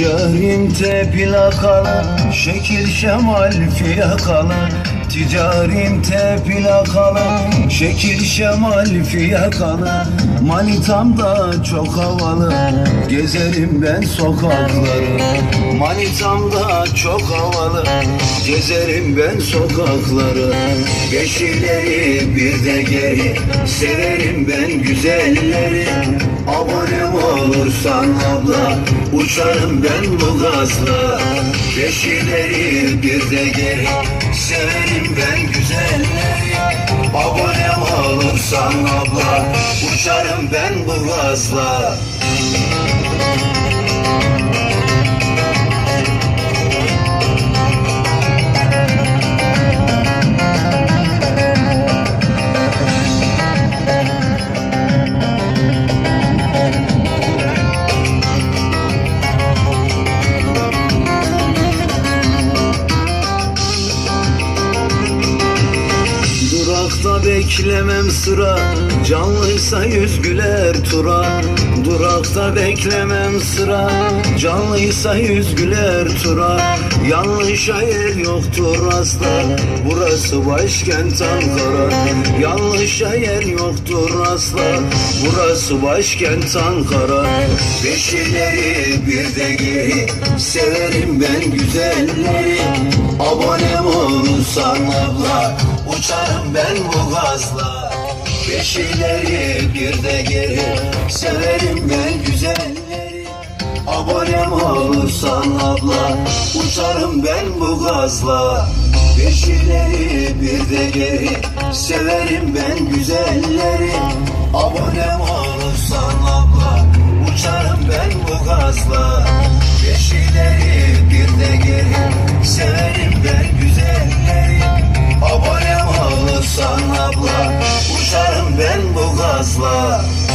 Ticarim te plakalı Şekil şemal fiyakalı. Ticarim te plakalı Şekil şemal fiyakalı. Manitam da çok havalı Gezerim ben sokakları. Manitam da çok havalı Gezerim ben sokakları. Beş bir de geri Severim ben güzelleri. Abonem olursan abla Uçarım ben bu gazla. Beş ileri bir de geri Severim ben güzelleri. Abonem olursan abla Uçarım ben bu gazla beklemem sıra. Canlıysa yüz güler tura. Durakta beklemem sıra. Canlıysa yüz güler tura. Yanlışa yer yoktur asla. Burası başkent Ankara. Yanlışa yer yoktur asla. Burası başkent Ankara. Beş ileri bir de geri. Severim ben güzelleri Uçarım ben bu gazla. Beş bir de geri. Severim ben güzelleri. Abonem olursan abla Uçarım ben bu gazla. Beş bir de geri. Severim ben güzelleri. Abonem olursan abla Uçarım ben bu gazla. Beş Abonem